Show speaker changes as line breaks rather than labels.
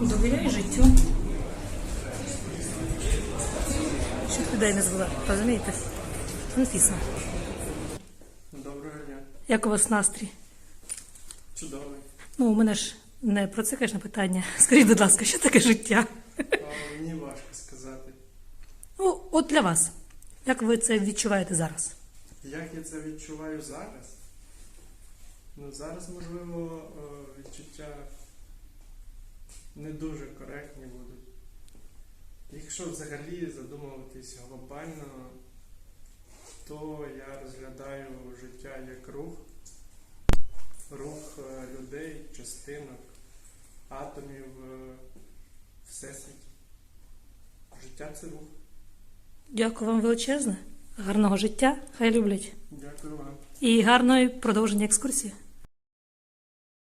Довіряй життю. Щоб людей не звела, розумієте? Анфіса,
Доброго дня.
як у вас настрій?
Чудовий.
Ну, у мене ж не про це, звісно, питання. Скажіть, будь ласка, що таке життя?
А мені важко сказати.
Ну, от для вас. Як ви це відчуваєте зараз?
Як я це відчуваю зараз? Ну, зараз, можливо, е, відчуття не дуже коректні будуть. Якщо взагалі задумуватись глобально, то я розглядаю життя як рух, рух е, людей, частинок, атомів е, всесвіті. Життя це рух.
Дякую вам величезне. Гарного життя, хай люблять.
Дякую вам.
І гарної продовження екскурсії.